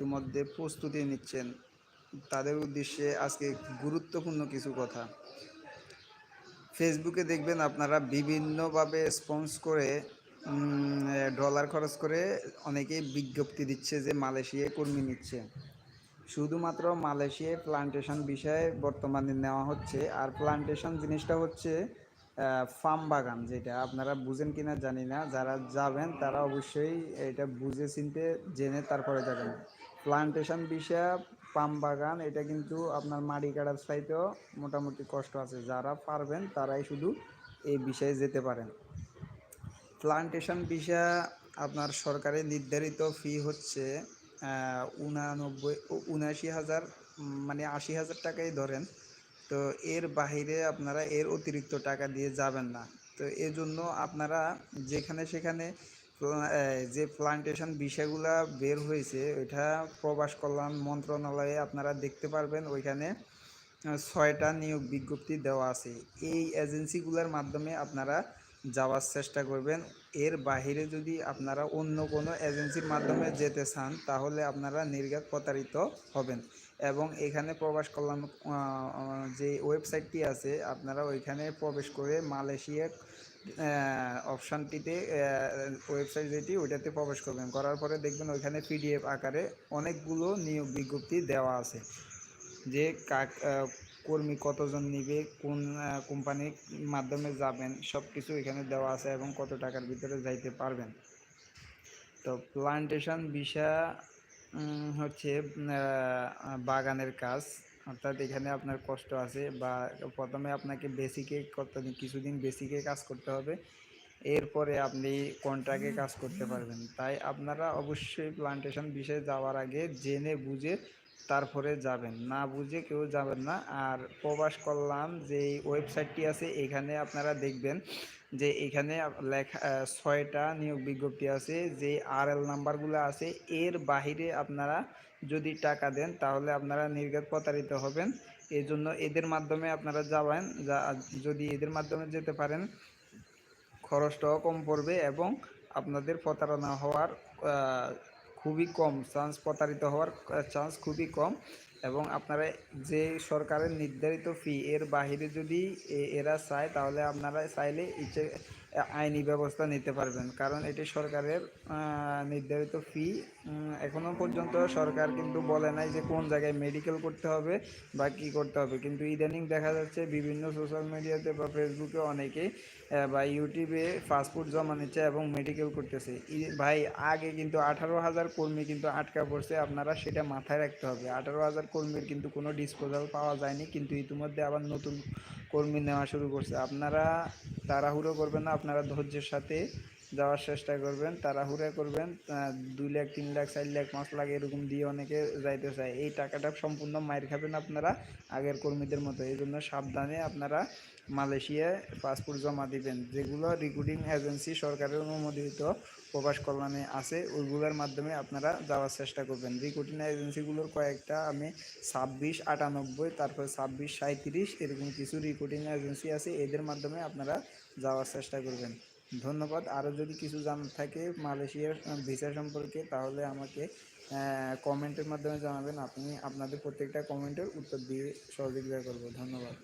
ইতিমধ্যে প্রস্তুতি নিচ্ছেন। তাদের উদ্দেশ্যে আজকে গুরুত্বপূর্ণ কিছু কথা। ফেসবুকে দেখবেন আপনারা বিভিন্নভাবে স্পন্স করে ডলার খরচ করে অনেকেই বিজ্ঞপ্তি দিচ্ছে যে মালয়েশিয়ায় কর্মী নিচ্ছে। শুধুমাত্র মালয়েশিয়ায় প্লান্টেশন বিষয়ে বর্তমানে নেওয়া হচ্ছে। আর প্লান্টেশন জিনিসটা হচ্ছে ফার্ম বাগান যেটা, আপনারা বুঝেন কিনা জানি না, যারা যাবেন তারা অবশ্যই এটা বুঝে চিনতে জেনে তারপরে যাবেন। প্লান্টেশন বিষয় পাম বাগান, এটা কিন্তু আপনার মাটি কাটার চাইতেও মোটামুটি কষ্ট আছে। যারা পারবেন তারাই শুধু এই বিষয়ে যেতে পারেন। প্লান্টেশন ভিসা আপনার সরকারের নির্ধারিত ফি হচ্ছে উনানব্বই উনাশি হাজার মানে আশি হাজার টাকাই ধরেন। তো এর বাহিরে আপনারা এর অতিরিক্ত টাকা দিয়ে যাবেন না। তো এজন্য জন্য আপনারা যেখানে সেখানে যে প্লান্টেশন বিষয়গুলা বের হয়েছে, ওইটা প্রবাস কল্যাণ মন্ত্রণালয়ে আপনারা দেখতে পারবেন, ওইখানে ছয়টা নিয়োগ বিজ্ঞপ্তি দেওয়া আছে। এই এজেন্সিগুলোর মাধ্যমে আপনারা যাওয়ার চেষ্টা করবেন। এর বাইরে যদি আপনারা অন্য কোনো এজেন্সির মাধ্যমে যেতে চান, তাহলে আপনারা নির্ঘাত প্রতারিত হবেন। এবং এখানে প্রবাস কল্যাণ যে ওয়েবসাইটটি আছে, আপনারা ওইখানে প্রবেশ করে মালয়েশিয়ার অপশানটিতে ওয়েবসাইট যেটি, ওইটাতে প্রবেশ করবেন। করার পরে দেখবেন ওইখানে পিডিএফ আকারে অনেকগুলো নিয়োগ বিজ্ঞপ্তি দেওয়া আছে। যে কাক কর্মী কতজন নিবে, কোন কোম্পানির মাধ্যমে যাবেন সব কিছু এখানে দেওয়া আছে এবং কত টাকার ভিতরে যাইতে পারবেন। তো প্লান্টেশন বিষয় হচ্ছে বাগানের কাজ। অর্থাৎ এখানে আপনার কষ্ট আছে বা প্রথমে আপনাকে বেসিকে কত কিছুদিন বেসিকে কাজ করতে হবে। এরপরে আপনি কন্ট্রাক্টে কাজ করতে পারবেন। তাই আপনারা অবশ্যই প্লান্টেশন বিষয়ে যাওয়ার আগে জেনে বুঝে তারপরে যাবেন। না বুঝে কেউ যাবেন না। আর প্রবাস করলাম যে ওয়েবসাইটটি আছে, এখানে আপনারা দেখবেন যে এখানে লেখা ছয়টা নিয়োগ বিজ্ঞপ্তি আছে। যে আর এল নাম্বারগুলো আছে, এর বাহিরে আপনারা যদি টাকা দেন, তাহলে আপনারা নির্ঘাত প্রতারিত হবেন। এই জন্য এদের মাধ্যমে আপনারা যাবেন যদি এদের মাধ্যমে যেতে পারেন, খরচটাও কম পড়বে এবং আপনাদের প্রতারণা হওয়ার খুবই কম চান্স প্রতারিত হওয়ার চান্স খুবই কম এবং আপনারা যে সরকারের নির্ধারিত ফি এর বাহিরে যদি এরা চায় তাহলে আপনারা চাইলে ইচ্ছে আইনি ব্যবস্থা নিতে পারবেন। কারণ এটি সরকারের নির্ধারিত ফি এখনও পর্যন্ত সরকার কিন্তু বলে নাই যে কোন জায়গায় মেডিকেল করতে হবে বা কী করতে হবে। কিন্তু ইদানিং দেখা যাচ্ছে বিভিন্ন সোশ্যাল মিডিয়াতে বা ফেসবুকে অনেকেই বা ইউটিউবে ফাস্টফুড জমা নিচ্ছে এবং মেডিকেল করতেছে। ভাই, আগে কিন্তু আঠারো হাজার কর্মী কিন্তু আটকা পড়ছে, আপনারা সেটা মাথায় রাখতে হবে। আঠারো হাজার কর্মীর কিন্তু কোনো ডিসপোজাল পাওয়া যায়নি, কিন্তু ইতিমধ্যে আবার নতুন কর্মী নেওয়া শুরু করছে। আপনারা তাড়াহুড়ো করবেন না আপনারা ধৈর্যের সাথে যাওয়ার চেষ্টা করবেন, তাড়াহুড়া করবেন দুই লাখ, তিন লাখ, চার লাখ, পাঁচ লাখ এরকম দিয়ে অনেকে যাইতে চায়। এই টাকাটা সম্পূর্ণ মাইর খাবেন আপনারা আগের কর্মীদের মতো। এই জন্য সাবধানে আপনারা মালয়েশিয়ায় পাসপোর্ট জমা দিবেন। যেগুলো রিক্রুটিং এজেন্সি সরকারের অনুমোদিত প্রবাস কল্যাণে আছে, ওইগুলোর মাধ্যমে আপনারা যাওয়ার চেষ্টা করবেন। রিক্রুটিং এজেন্সিগুলোর কয়েকটা আমি ছাব্বিশ, আটানব্বই, তারপর ছাব্বিশ সাঁত্রিশ এরকম কিছু রিক্রুটিং এজেন্সি আছে, এদের মাধ্যমে আপনারা যাওয়ার চেষ্টা করবেন। ধন্যবাদ। আরও যদি কিছু জানার থাকে মালয়েশিয়ার ভিসা সম্পর্কে, তাহলে আমাকে কমেন্টের মাধ্যমে জানাবেন। আপনি আপনাদের প্রত্যেকটা কমেন্টের উত্তর দিয়ে সহযোগিতা করব। ধন্যবাদ।